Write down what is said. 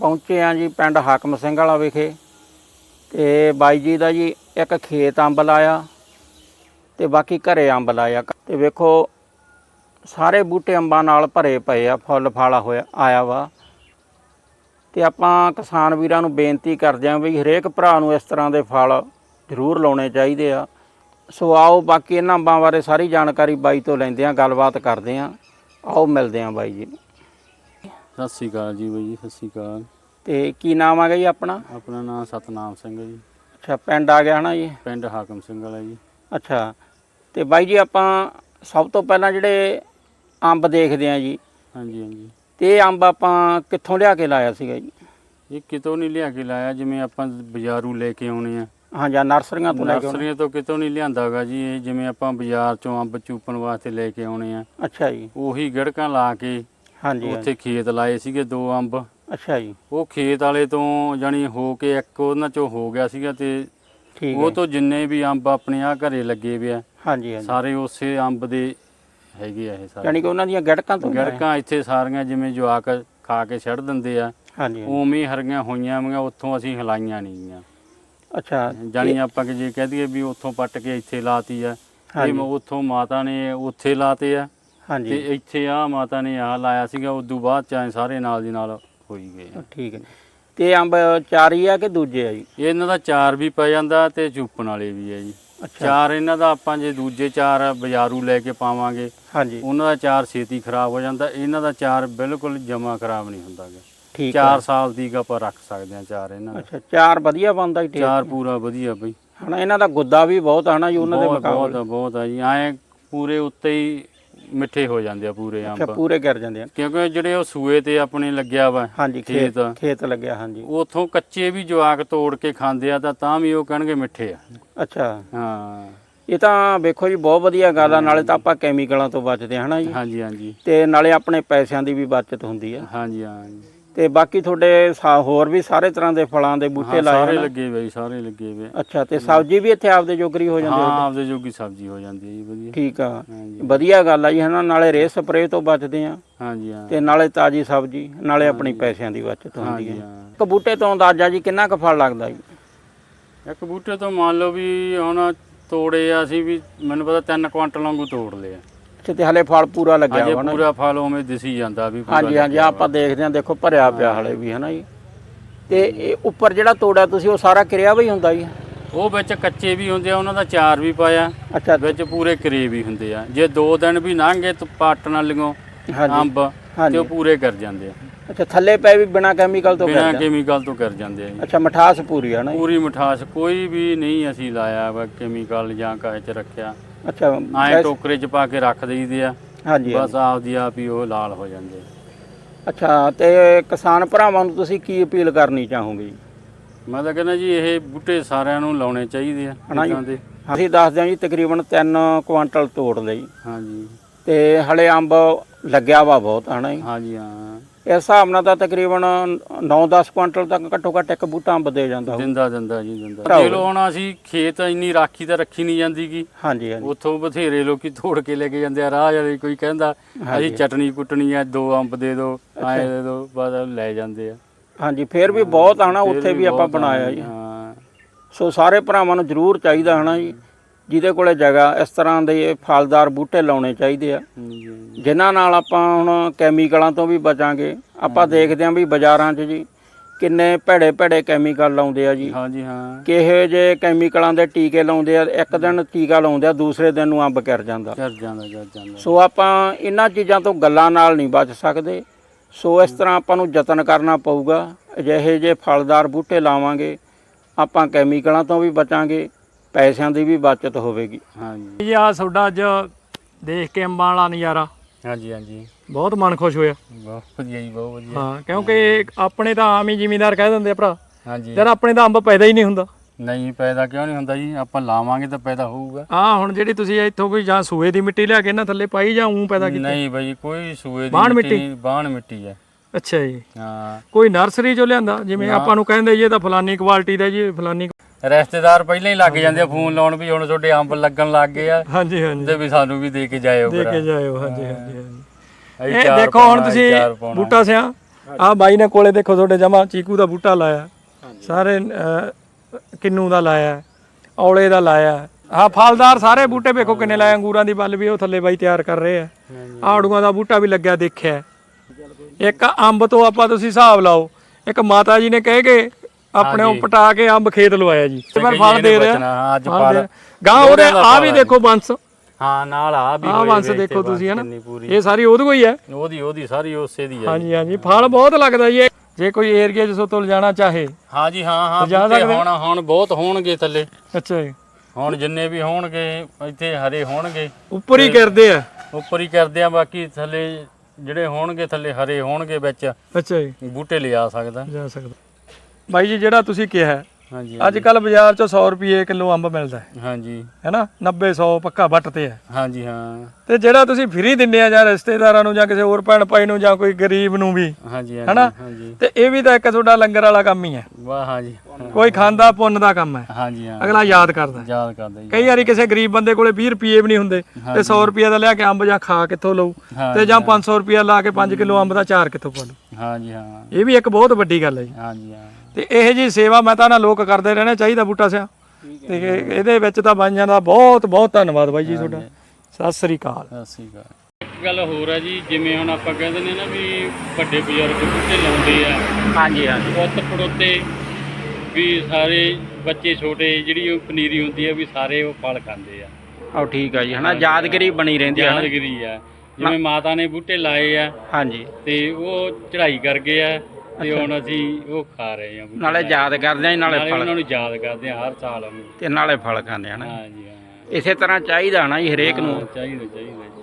ਪਹੁੰਚੇ ਆ ਜੀ ਪਿੰਡ ਹਾਕਮ ਸਿੰਘ ਵਾਲਾ ਵਿਖੇ ਤੇ ਬਾਈ ਜੀ ਦਾ ਜੀ ਇੱਕ ਖੇਤ ਅੰਬ ਲਾਇਆ ਤੇ ਬਾਕੀ ਘਰੇ ਅੰਬ ਲਾਇਆ। ਤੇ ਵੇਖੋ, ਸਾਰੇ ਬੂਟੇ ਅੰਬਾਂ ਨਾਲ ਭਰੇ ਪਏ ਆ, ਫੁੱਲ ਫਾਲਾ ਹੋਇਆ, ਆਇਆ ਵਾ। ਤੇ ਆਪਾਂ ਕਿਸਾਨ ਵੀਰਾਂ ਨੂੰ ਬੇਨਤੀ ਕਰਦੇ ਆਂ ਵੀ ਹਰੇਕ ਭਰਾ ਨੂੰ ਇਸ ਤਰ੍ਹਾਂ ਦੇ ਫਲ ਜ਼ਰੂਰ ਲਾਉਣੇ ਚਾਹੀਦੇ ਆ। ਸੋ ਆਓ ਬਾਕੀ ਇਹਨਾਂ ਅੰਬਾਂ ਬਾਰੇ ਸਾਰੀ ਜਾਣਕਾਰੀ ਬਾਈ ਤੋਂ ਲੈਂਦੇ ਆਂ, ਗੱਲਬਾਤ ਕਰਦੇ ਆਂ। ਆਓ ਮਿਲਦੇ ਆਂ ਬਾਈ ਜੀ। ਸਤਿ ਸ੍ਰੀ ਅਕਾਲ ਜੀ ਬਾਈ ਜੀ ਸਤਿ ਸ੍ਰੀ ਅਕਾਲ। ਤੇ ਕੀ ਨਾਮ ਆ ਗਿਆ ਜੀ ਆਪਣਾ? ਆਪਣਾ ਨਾਮ ਸਤਨਾਮ ਸਿੰਘ ਹੈ ਜੀ। ਅੱਛਾ ਪਿੰਡ ਆ ਗਿਆ ਹਨਾ ਜੀ? ਪਿੰਡ ਹਾਕਮ ਸਿੰਘ ਵਾਲਾ ਜੀ। ਅੱਛਾ ਤੇ ਬਾਈ ਜੀ ਆਪਾਂ ਸਭ ਤੋਂ ਪਹਿਲਾਂ ਜਿਹੜੇ ਅੰਬ ਦੇਖਦੇ ਆਂ ਜੀ ਹਾਂਜੀ ਹਾਂਜੀ। ਤੇ ਇਹ ਅੰਬ ਆਪਾਂ ਕਿੱਥੋਂ ਲਿਆ ਕੇ ਲਾਇਆ ਸੀਗਾ ਜੀ? ਇਹ ਕਿਤੋਂ ਨਹੀਂ ਲਿਆ ਕੇ ਲਾਇਆ ਜਿਵੇਂ ਆਪਾਂ ਬਾਜ਼ਾਰੂ ਲੈ ਕੇ ਆਉਣੇ ਆ। ਹਾਂ ਜਾਂ ਨਰਸਰੀਆਂ ਤੋਂ ਲੈ ਕੇ ਆਉਣੇ? ਨਰਸਰੀਆਂ ਤੋਂ ਕਿਤੋਂ ਨਹੀਂ ਲਿਆਂਦਾਗਾ ਜੀ ਇਹ ਜਿਵੇਂ ਆਪਾਂ ਬਾਜ਼ਾਰ ਚੋਂ ਅੰਬ ਚੂਪਣ ਵਾਸਤੇ ਲੈ ਕੇ ਆਉਣੇ ਆ। ਅੱਛਾ ਜੀ। ਉਹੀ ਗੜਕਾਂ ਲਾ ਕੇ ਹਾਂਜੀ। ਉੱਥੇ ਖੇਤ ਲਾਏ ਸੀਗੇ ਦੋ ਅੰਬ ਅੱਛਾ ਜੀ ਉਹ ਖੇਤ ਵਾਲੇ ਤੋਂ ਜਾਣੀ ਹੋ ਕੇ ਇੱਕ ਉਹਨਾਂ ਚੋਂ ਹੋ ਗਿਆ ਸੀਗਾ ਤੇ ਠੀਕ ਉਹ ਹੈ ਤੋਂ ਜਿੰਨੇ ਵੀ ਅੰਬ ਆਪਣੇ ਆ ਘਰੇ ਲੱਗੇ ਵੇ ਆ ਹਾਂਜੀ ਹਾਂਜੀ ਸਾਰੇ ਉਸੇ ਅੰਬ ਦੇ ਹੈਗੇ ਆ ਇਹ ਸਾਰੇ ਯਾਨੀ ਕਿ ਉਹਨਾਂ ਦੀਆਂ ਗੜਕਾਂ ਤੋਂ? ਗੜਕਾਂ ਇੱਥੇ ਸਾਰੀਆਂ ਜਿਵੇਂ ਜਵਾਕ ਖਾ ਕੇ ਛੱਡ ਦਿੰਦੇ ਆ ਹਾਂਜੀ ਹਾਂਜੀ। ਉਵੇਂ ਹੀ ਹਰੀਆਂ ਹੋਈਆਂ ਵੀਆਂ ਉੱਥੋਂ ਅਸੀਂ ਹਿਲਾਈਆਂ ਨਹੀਂ ਗੀਆਂ ਅੱਛਾ ਜਾਣੀ ਆਪਾਂ ਕਿ ਜੇ ਕਹਿ ਦਈਏ ਵੀ ਉੱਥੋਂ ਪੱਟ ਕੇ ਇੱਥੇ ਲਾਤੀ ਆ ਇਹ ਹਾਂਜੀ। ਮ- ਉੱਥੋਂ ਮਾਤਾ ਨੇ ਉੱਥੇ ਲਾਤੇ ਆ ਤੇ ਇੱਥੇ ਆ ਮਾਤਾ ਨੇ ਆ ਲਾਇਆ ਸੀਗਾ ਉਦੋਂ ਬਾਅਦ ਚ ਐਂ ਸਾਰੇ ਨਾਲ ਦੀ ਨਾਲ ਹੋਈ ਗਏ ਆ। ਠੀਕ ਹੈ। ਤੇ ਅੰਬ ਚਾਰੀ ਆ ਕਿ ਦੂਜੇ ਆ ਜੀ? ਇਹਨਾਂ ਦਾ ਚਾਰ ਵੀ ਪੈ ਜਾਂਦਾ ਤੇ ਚੁੱਪਣ ਵਾਲੇ ਵੀ ਆ ਜੀ। ਚਾਰ ਇਹਨਾਂ ਦਾ ਆਪਾਂ ਜੇ ਦੂਜੇ ਚਾਰ ਬਾਜ਼ਾਰੂ ਲੈ ਕੇ ਪਾਵਾਂਗੇ ਹਾਂਜੀ। ਉਹਨਾਂ ਦਾ ਚਾਰ ਛੇਤੀ ਖਰਾਬ ਹੋ ਜਾਂਦਾ ਇਹਨਾਂ ਦਾ ਚਾਰ ਬਿਲਕੁਲ ਜਮਾ ਖਰਾਬ ਨਹੀਂ ਹੁੰਦਾ ਗਾ। ਠੀਕ ਹੈ। 4 ਸਾਲ ਦੀ ਗਾ ਆਪਾਂ ਰੱਖ ਸਕਦੇ ਹਾਂ ਚਾਰ ਇਹਨਾਂ ਦਾ। ਅੱਛਾ ਚਾਰ ਵਧੀਆ ਬਣਦਾ ਜੀ ਚਾਰ ਟੇਸਟ ਪੂਰਾ ਵਧੀਆ ਬਈ। ਹਨਾ ਇਹਨਾਂ ਦਾ ਗੁੱਦਾ ਵੀ ਬਹੁਤ ਆ ਨਾ ਜੀ ਉਹਨਾਂ ਦੇ ਬਹੁਤ ਬਹੁਤ ਮੁਕਾਬਲੇ ਬਹੁਤ ਆ ਜੀ। ਐ ਪੂਰੇ ਉੱਤੇ ਹੀ ਮਿੱਠੇ ਹੋ ਜਾਂਦੇ ਆ ਪੂਰੇ ਅੱਛਾ ਅੰਬ ਪੂਰੇ ਗਿਰ ਜਾਂਦੇ ਆ। ਕਿਉਂਕਿ ਜਿਹੜੇ ਉਹ ਸੂਏ ਤੇ ਆਪਣੇ ਲੱਗਿਆ ਵਾ ਹਾਂਜੀ ਖੇਤ ਖੇਤ। ਖੇਤ ਲੱਗਿਆ ਹਾਂਜੀ। ਉਥੋਂ ਕੱਚੇ ਵੀ ਜਵਾਕ ਤੋੜ ਕੇ ਖਾਂਦੇ ਆ ਤਾਂ ਤਾਂ ਵੀ ਉਹ ਕਹਿਣਗੇ ਮਿੱਠੇ ਆ। ਅੱਛਾ। ਹਾਂ। ਇਹ ਤਾਂ ਵੇਖੋ ਜੀ ਬਹੁਤ ਵਧੀਆ ਗੱਲ ਆ ਨਾਲੇ ਤਾਂ ਆਪਾਂ ਕੈਮੀਕਲਾਂ ਤੋਂ ਬਚਦੇ ਹਾਂ ਹਨਾ ਜੀ? ਹਾਂਜੀ ਹਾਂਜੀ। ਤੇ ਨਾਲੇ ਆਪਣੇ ਪੈਸਿਆਂ ਦੀ ਵੀ ਬਚਤ ਹੁੰਦੀ ਆ। ਹਾਂਜੀ ਹਾਂਜੀ। ਤੇ ਬਾਕੀ ਤੁਹਾਡੇ ਸਾ- ਹੋਰ ਵੀ ਸਾਰੇ ਤਰ੍ਹਾਂ ਦੇ ਫਲਾਂ ਦੇ ਬੂਟੇ ਹਾਂ, ਲਾਏ ਸਾਰੇ ਲੱਗੇ ਬਈ ਸਾਰੇ ਲੱਗੇ ਵੇ ਅੱਛਾ ਤੇ ਸਬਜ਼ੀ ਵੀ ਇੱਥੇ ਆਪਦੇ ਜੋਗਰੀ ਹੋ ਜਾਂਦੀ ਹਾਂ? ਹੈ ਆਪਦੇ ਜੋਗੀ ਸਬਜ਼ੀ ਹੋ ਜਾਂਦੀ ਹੈ ਜੀ ਵਧੀਆ। ਠੀਕ ਆ। ਹਾਂਜੀ। ਵਧੀਆ ਗੱਲ ਆ ਜੀ ਹਨਾ? ਨਾਲੇ ਰੇ ਸਪਰੇ ਤੋਂ ਬਚਦੇ ਆ। ਹਾਂਜੀ ਹਾਂ। ਤੇ ਨਾਲੇ ਤਾਜੀ ਸਬਜ਼ੀ ਨਾਲੇ ਆਪਣੀ ਪੈਸਿਆਂ ਦੀ ਬਚਤ ਹੁੰਦੀ ਹਾਂਜੀ ਹੈ। ਹਾਂ। ਇੱਕ ਬੂਟੇ ਤੋਂ ਅੰਦਾਜ਼ਾ ਜੀ ਕਿੰਨਾ ਕੁ ਫਲ ਲੱਗਦਾ ਜੀ? ਇੱਕ ਬੂਟੇ ਤੋਂ ਮੰਨ ਲਓ ਵੀ ਹੁਣ ਤੋੜੇ ਆ ਅਸੀਂ ਵੀ ਮੈਨੂੰ ਪਤਾ 3 ਕੁਆਂਟਲ ਵਾਂਗੂ ਤੋੜ ਲਿਆ ਅੱਛਾ ਤੇ ਹਲੇ ਫਲ ਪੂਰਾ ਲੱਗਿਆ ਹੋਣਾ। ਨਾ ਪੂਰਾ ਫਲ ਉਵੇਂ ਦਿਸੀ ਜਾਂਦਾ ਵੀ ਪੂਰਾ ਹਾਂਜੀ ਹਾਂਜੀ ਆਪਾਂ ਦੇਖਦੇ ਹਾਂ ਦੇਖੋ ਭਰਿਆ ਪਿਆ ਹਲੇ ਵੀ ਹਨਾ ਜੀ। ਤੇ ਇਹ ਉੱਪਰ ਜਿਹੜਾ ਤੋੜਾ ਤੁਸੀਂ ਉਹ ਸਾਰਾ ਕਿਰਿਆ ਵੀ ਹੁੰਦਾ ਜੀ? ਉਹ ਵਿੱਚ ਕੱਚੇ ਵੀ ਹੁੰਦੇ ਆ ਉਹਨਾਂ ਦਾ ਚਾਰ ਵੀ ਪਾਇਆ। ਅੱਛਾ। ਵਿੱਚ ਪੂਰੇ ਕਰੇ ਵੀ ਹੁੰਦੇ ਆ। ਜੇ ਦੋ ਦਿਨ ਵੀ ਲੰਘੇ ਤਾਂ ਪੱਟ ਨਾਲ ਲਿਓ ਹਾਂਜੀ ਅੰਬ ਤੇ ਹਾਂਜੀ। ਉਹ ਪੂਰੇ ਕਰ ਜਾਂਦੇ ਆ। ਅੱਛਾ ਥੱਲੇ ਪਏ ਵੀ ਬਿਨਾ ਕੈਮੀਕਲ ਤੋਂ ਬਿਨਾਂ ਕਰਦੇ ਆ। ਕੈਮੀਕਲ ਤੋਂ ਕਰ ਜਾਂਦੇ ਆ ਜੀ। ਅੱਛਾ ਮਠਾਸ ਪੂਰੀ ਹੈ ਨਾ ਜੀ? ਪੂਰੀ ਮਠਾਸ ਕੋਈ ਵੀ ਨਹੀਂ ਅਸੀਂ ਲਾਇਆ ਵਾ ਕੈਮੀਕਲ ਜਾਂ ਕਾਹ ਚ ਰੱਖਿਆ। ਅੱਛਾ ਐਂ ਵੈਸੇ- ਟੋਕਰੇ ਚ ਪਾ ਕੇ ਰੱਖ ਦਈਦੇ ਆ। ਹਾਂਜੀ ਬਸ ਆਪਦੀ ਆਪ ਹੀ ਉਹ ਲਾਲ ਹੋ ਜਾਂਦੇ ਅੱਛਾ ਤੇ ਕਿਸਾਨ ਭਰਾਵਾਂ ਨੂੰ ਤੁਸੀਂ ਕੀ ਅਪੀਲ ਕਰਨੀ ਚਾਹੋਗੇ? ਜੀ ਮੈਂ ਤਾਂ ਕਹਿੰਦਾ ਜੀ ਇਹ ਬੂਟੇ ਸਾਰਿਆਂ ਨੂੰ ਲਾਉਣੇ ਚਾਹੀਦੇ ਆ ਹਨਾ ਜੀ। ਇੱਦਾਂ ਦੇ। ਅਸੀਂ ਦੱਸਦੇ ਹਾਂ ਜੀ ਤਕਰੀਬਨ 3 ਕੁਆਂਟਲ ਤੋੜ ਲਈ ਹਾਂਜੀ। ਤੇ ਹਲੇ ਅੰਬ ਲੱਗਿਆ ਵਾ ਬਹੁਤ ਹਨਾ ਜੀ? ਹਾਂਜੀ ਹਾਂ। ਇਸ ਹਿਸਾਬ ਨਾਲ ਤਾਂ ਤਕਰੀਬਨ 9-10 ਕੁਆਂਟਲ ਤੱਕ ਘੱਟੋ ਘੱਟ ਇੱਕ ਬੂਟਾ ਅੰਬ ਦੇ ਜਾਂਦਾ ਹੋਊ। ਦਿੰਦਾ ਦਿੰਦਾ ਜੀ ਦਿੰਦਾ। ਜੇ ਲੋ ਹੁਣ ਅਸੀਂ ਖੇਤ ਇੰਨੀ ਰਾਖੀ ਤਾਂ ਰੱਖੀ ਨਹੀਂ ਜਾਂਦੀ ਗੀ। ਹਾਂਜੀ ਹਾਂਜੀ। ਉੱਥੋਂ ਬਥੇਰੇ ਲੋਕੀ ਤੋੜ ਕੇ ਲੈ ਕੇ ਜਾਂਦੇ ਆ। ਰਾਹ ਵਾਲੇ ਕੋਈ ਕਹਿੰਦਾ। ਅਸੀਂ ਚਟਨੀ ਕੁੱਟਣੀ ਆ ਦੋ ਅੰਬ ਦੇ ਦਿਓ ਐਂ ਦੇ ਦਿਓ ਬਸ ਲੈ ਜਾਂਦੇ ਆ। ਹਾਂਜੀ ਫੇਰ ਵੀ ਬਹੁਤ ਆਣਾ ਉੱਥੇ ਵੀ ਆਪਾਂ ਬਣਾਇਆ ਜੀ। ਹਾਂ। ਸੋ ਸਾਰੇ ਭਰਾਵਾਂ ਨੂੰ ਜ਼ਰੂਰ ਚਾਹੀਦਾ ਹਨਾ ਜੀ? ਜਿਹਦੇ ਕੋਲੇ ਜਗ੍ਹਾ ਇਸ ਤਰ੍ਹਾਂ ਦੇ ਫਲਦਾਰ ਬੂਟੇ ਲਾਉਣੇ ਚਾਹੀਦੇ ਆ। ਜਿਨ੍ਹਾਂ ਨਾਲ ਆਪਾਂ ਹੁਣ ਕੈਮੀਕਲਾਂ ਤੋਂ ਵੀ ਬਚਾਂਗੇ ਆਪਾਂ ਦੇਖਦੇ ਆਂ ਵੀ ਬਾਜ਼ਾਰਾਂ 'ਚ ਜੀ ਕਿੰਨੇ ਭੈੜੇ ਭੈੜੇ ਕੈਮੀਕਲ ਲਾਉਂਦੇ ਆ ਜੀ। ਹਾਂਜੀ ਹਾਂ। ਕਿਹੇ ਜੇ ਕੈਮੀਕਲਾਂ ਦੇ ਟੀਕੇ ਲਾਉਂਦੇ ਆ ਇੱਕ ਦਿਨ ਟੀਕਾ ਲਾਉਂਦੇ ਆ ਦੂਸਰੇ ਦਿਨ ਨੂੰ ਅੰਬ ਕਰ ਜਾਂਦਾ। ਕਰ ਜਾਂਦਾ ਕਰ ਜਾਂਦਾ। ਸੋ ਆਪਾਂ ਇਹਨਾਂ ਚੀਜ਼ਾਂ ਤੋਂ ਗੱਲਾਂ ਨਾਲ ਨਹੀਂ ਬਚ ਸਕਦੇ। ਸੋ ਇਸ ਤਰ੍ਹਾਂ ਆਪਾਂ ਨੂੰ ਯਤਨ ਕਰਨਾ ਪਊਗਾ ਅਜਿਹੇ ਜੇ ਫਲਦਾਰ ਬੂਟੇ ਲਾਵਾਂਗੇ ਆਪਾਂ ਕੈਮੀਕਲਾਂ ਤੋਂ ਵੀ ਬਚਾਂਗੇ ਪੈਸਿਆਂ ਦੀ ਵੀ ਬਚਤ ਹੋਵੇਗੀ। ਹਾਂਜੀ। ਜੀ ਆ ਤੁਹਾਡਾ ਅੱਜ ਦੇਖ ਕੇ ਅੰਬਾਂ ਵਾਲਾ ਨਜ਼ਾਰਾ। ਹਾਂਜੀ ਹਾਂਜੀ। ਬਹੁਤ ਮਨ ਖੁਸ਼ ਹੋਇਆ। ਬਹੁਤ ਵਧੀਆ ਜੀ ਬਹੁਤ ਵਧੀਆ। ਹਾਂ ਕਿਉਂਕਿ ਆਪਣੇ ਤਾਂ ਆਮ ਹੀ ਜ਼ਿਮੀਂਦਾਰ ਕਹਿ ਦਿੰਦੇ ਆ ਭਰਾ। ਹਾਂਜੀ। ਯਾਰ ਆਪਣੇ ਤਾਂ ਅੰਬ ਪੈਦਾ ਹੀ ਨਹੀਂ ਹੁੰਦਾ। ਨਹੀਂ ਪੈਦਾ ਕਿਉਂ ਨਹੀਂ ਹੁੰਦਾ ਜੀ? ਆਪਾਂ ਲਾਵਾਂਗੇ ਤਾਂ ਪੈਦਾ ਹੋਊਗਾ। ਆ ਹੁਣ ਜਿਹੜੀ ਤੁਸੀਂ ਇੱਥੋਂ ਕੋਈ ਜਾਂ ਸੂਏ ਦੀ ਮਿੱਟੀ ਲਿਆ ਕੇ ਇਹਨਾਂ ਥੱਲੇ ਪਾਈ ਜਾਂ ਉਂ ਪੈਦਾ ਕੀਤੀ? ਨਹੀਂ ਬਾਈ ਕੋਈ ਸੂਏ ਦੀ ਬਾਣ ਮਿੱਟੀ ਮਿੱਟੀ? ਨਹੀਂ ਬਾਣ ਮਿੱਟੀ ਹੈ। ਅੱਛਾ ਜੀ। ਹਾਂ। ਕੋਈ ਨਰਸਰੀ ਚੋਂ ਲਿਆਂਦਾ? ਜਿਵੇਂ ਆਪਾਂ ਨੂੰ ਕਹਿੰਦੇ ਜੀ ਇਹ ਤਾਂ ਫਲਾਨੀ ਕੁਆਲਿਟੀ ਦਾ ਜੀ ਫਲਾਨੀ ਰਿਸ਼ਤੇਦਾਰ ਪਹਿਲਾਂ ਹੀ ਲੱਗ ਜਾਂਦੇ ਆ ਫੋਨ ਲਾਉਣ ਵੀ ਹੁਣ ਤੁਹਾਡੇ ਅੰਬ ਲੱਗਣ ਲੱਗ ਗਏ ਆ। ਹਾਂਜੀ ਹਾਂਜੀ। ਤੇ ਵੀ ਸਾਨੂੰ ਵੀ ਦੇ ਕੇ ਜਾਇਓ ਦੇ ਕੇ ਜਾਇਓ ਹਾਂਜੀ ਹਾਂਜੀ ਇਹ ਦੇਖੋ ਹੁਣ ਤੁਸੀਂ। ਬੂਟਾ ਸਿਆ ਆ ਬਾਈ ਨੇ ਕੋਲੇ ਦੇਖੋ ਤੁਹਾਡੇ ਜਮਾ ਚੀਕੂ ਦਾ ਬੂਟਾ ਲਾਇਆ। ਸਾਰੇ ਕਿੰਨੂ ਦਾ ਲਾਇਆ ਔਲੇ ਦਾ ਲਾਇਆ। ਹਾਂ ਫਲਦਾਰ ਸਾਰੇ ਬੂਟੇ ਵੇਖੋ ਕਿੰਨੇ ਲਾਏ ਅੰਗੂਰਾਂ ਦੀ ਬੱਲ ਵੀ ਉਹ ਥੱਲੇ ਬਾਈ ਤਿਆਰ ਕਰ ਰਹੇ ਆ। ਆੜੂਆਂ ਦਾ ਬੂਟਾ ਵੀ ਲੱਗਿਆ ਦੇਖਿਆ। ਇੱਕ ਅੰਬ ਤੋਂ ਆਪਾਂ ਤੁਸੀਂ ਹਿਸਾਬ ਲਾਓ ਇੱਕ ਮਾਤਾ ਜੀ ਨੇ ਕਹਿ ਕੇ ਆਪਣੇ ਉਹ ਪਟਾ ਕੇ ਅੰਬ ਖੇਤ ਲਵਾਇਆ ਜੀ। ਇਸ ਵਾਰ ਫਲ ਦੇ ਰਿਹਾ। ਹਾਂ, ਅੱਜ ਫਲ ਗਾਂ ਉਹਦੇ ਆ ਵੀ ਦੇਖੋ ਬੰਸ। ਹਾਂ ਨਾਲ ਆ ਵੀ ਆ ਬੰਸ ਦੇਖੋ ਤੁਸੀਂ ਹਨਾ। ਪੂਰੀ। ਇਹ ਸਾਰੀ ਉਹਦੇ ਕੋਈ ਹੈ ਉਹਦੀ ਉਹਦੀ ਸਾਰੀ ਉਸੇ ਦੀ ਹੈ ਹਾਂਜੀ ਹਾਂਜੀ। ਫਲ ਬਹੁਤ ਲੱਗਦਾ ਜੀ। ਜੇ ਕੋਈ ਏਰੀਆ ਜਿਸੋਂ ਤੋਂ ਲਿਜਾਣਾ ਚਾਹੇ। ਹਾਂ ਜੀ ਹਾਂ ਹਾਂ। ਹੁਣ ਹੁਣ ਬਹੁਤ ਹੋਣਗੇ ਥੱਲੇ। ਅੱਛਾ ਜੀ। ਹੁਣ ਜਿੰਨੇ ਵੀ ਹੋਣਗੇ ਇੱਥੇ ਹਰੇ ਹੋਣਗੇ। ਉੱਪਰ ਹੀ ਕਰਦੇ ਆ। ਉੱਪਰ ਹੀ ਕਰਦੇ ਆ ਬਾਕੀ ਥੱਲੇ ਜਿਹੜੇ ਹੋਣਗੇ ਥੱਲੇ ਹਰੇ ਹੋਣਗੇ ਵਿੱਚ। ਅੱਛਾ ਜੀ। ਬੂਟੇ ਲਿਆ ਸਕਦਾ। ਜਾ ਸਕਦਾ। ਬਾਈ ਜੀ ਜਿਹੜਾ ਤੁਸੀਂ ਕਿਹਾ ਹੈ, ਹਾਂਜੀ ਅੱਜ ਕੱਲ ਬਾਜ਼ਾਰ 'ਚ 100 ਰੁਪਏ ਕਿਲੋ ਅੰਬ ਮਿਲਦਾ ਹੈ। ਹਾਂਜੀ। ਹੈਨਾ? 90 100 ਪੱਕਾ ਵੱਟ ਤੇ ਹੈ। ਹਾਂਜੀ ਹਾਂ। ਤੇ ਜਿਹੜਾ ਤੁਸੀਂ ਫ੍ਰੀ ਦਿੰਦੇ ਆ ਜਾਂ ਰਿਸ਼ਤੇਦਾਰਾਂ ਨੂੰ ਜਾਂ ਕਿਸੇ ਹੋਰ ਭੈਣ ਭਾਈ ਨੂੰ ਜਾਂ ਕੋਈ ਗਰੀਬ ਨੂੰ ਵੀ ਹਾਂਜੀ ਹਨਾ? ਹਾਂਜੀ। ਹਾਂਜੀ ਤੇ ਇਹ ਵੀ ਤਾਂ ਇੱਕ ਤੁਹਾਡਾ ਲੰਗਰ ਵਾਲਾ ਕੰਮ ਹੀ ਹੈ। ਵਾਹ ਹਾਂਜੀ ਕੋਈ ਖਾਂਦਾ ਪੁੰਨ ਦਾ ਕੰਮ ਹੈ। ਹਾਂਜੀ ਹਾਂ। ਅਗਲਾ ਯਾਦ ਕਰਦਾ ਹੈ। ਯਾਦ ਕਰਦਾ ਜੀ। ਕਈ ਵਾਰੀ ਕਿਸੇ ਗਰੀਬ ਬੰਦੇ ਕੋਲੇ 20 ਰੁਪਏ ਵੀ ਨਹੀਂ ਹੁੰਦੇ ਤੇ 100 ਰੁਪਏ ਦਾ ਲਿਆ ਕੇ ਅੰਬ ਜਾਂ ਖਾ ਕਿੱਥੋਂ ਲਊ? ਤੇ ਜਾਂ 500 ਰੁਪਏ ਲਾ ਕੇ 5 ਕਿਲੋ ਅੰਬ ਦਾ ਚਾਰ ਕਿੱਥੋਂ ਪਾ ਲਊ? ਹਾਂਜੀ ਹਾਂ। ਇਹ ਵੀ ਇੱਕ ਬਹੁਤ ਵੱਡੀ ਗੱਲ ਹੈ ਜੀ। ਹਾਂਜੀ ਹਾਂ। ਤੇ ਇਹ ਜੀ ਸੇਵਾ ਮੈਂ ਤਾਂ ਨਾ ਲੋਕ ਕਰਦੇ ਰਹਿਣਾ ਚਾਹੀਦਾ ਬੂਟਾ ਸਿਆ। ਤੇ ਇਹ- ਇਹਦੇ ਵਿੱਚ ਤਾਂ ਬਾਈਆਂ ਦਾ ਬਹੁਤ ਬਹੁਤ ਧੰਨਵਾਦ ਬਾਈ ਜੀ ਤੁਹਾਡਾ। ਸਤਿ ਸ੍ਰੀ ਅਕਾਲ। ਸਤਿ ਸ਼੍ਰੀ ਅਕਾਲ। ਇੱਕ ਗੱਲ ਹੋਰ ਹੈ ਜੀ ਜਿਵੇਂ ਹੁਣ ਆਪਾਂ ਕਹਿੰਦੇ ਨੇ ਨਾ ਵੀ ਵੱਡੇ ਬਜ਼ੁਰਗ ਬੂਟੇ ਲਾਉਂਦੇ ਆ। ਹਾਂਜੀ ਹਾਂਜੀ ਪੁੱਤ ਪੜੋਤੇ ਵੀ ਸਾਰੇ ਬੱਚੇ ਛੋਟੇ ਜਿਹੜੀ ਉਹ ਪਨੀਰੀ ਹੁੰਦੀ ਹੈ ਵੀ ਸਾਰੇ ਉਹ ਫਲ ਖਾਂਦੇ ਆ। ਉਹ ਠੀਕ ਆ ਜੀ ਹਨਾ ਯਾਦਗਰੀ ਬਣੀ ਰਹਿੰਦੀ ਆ। ਯਾਦਗਰੀ ਆ। ਜਿਵੇਂ ਮਾਤਾ ਨੇ ਬੂਟੇ ਲਾਏ ਆ ਹਾਂਜੀ। ਤੇ ਉਹ ਚੜ੍ਹਾਈ ਕਰ ਗਏ ਆ ਤੇ ਹੁਣ ਅਸੀਂ ਉਹ ਖਾ ਰਹੇ ਆ ਨਾਲੇ ਯਾਦ ਕਰਦੇ ਆ ਨਾਲੇ ਨਾਲੇ ਫਲ। ਉਹਨਾਂ ਨੂੰ ਯਾਦ ਕਰਦੇ ਆ ਹਰ ਸਾਲ ਉਹਨੂੰ। ਤੇ ਨਾਲੇ ਫਲ ਖਾਂਦੇ ਆ ਨਾ। ਹਾਂਜੀ ਹਾਂ। ਇਸੇ ਤਰ੍ਹਾਂ ਚਾਹੀਦਾ ਨਾ ਜੀ ਹਰੇਕ ਨੂੰ। ਚਾਹੀਦਾ ਚਾਹੀਦਾ।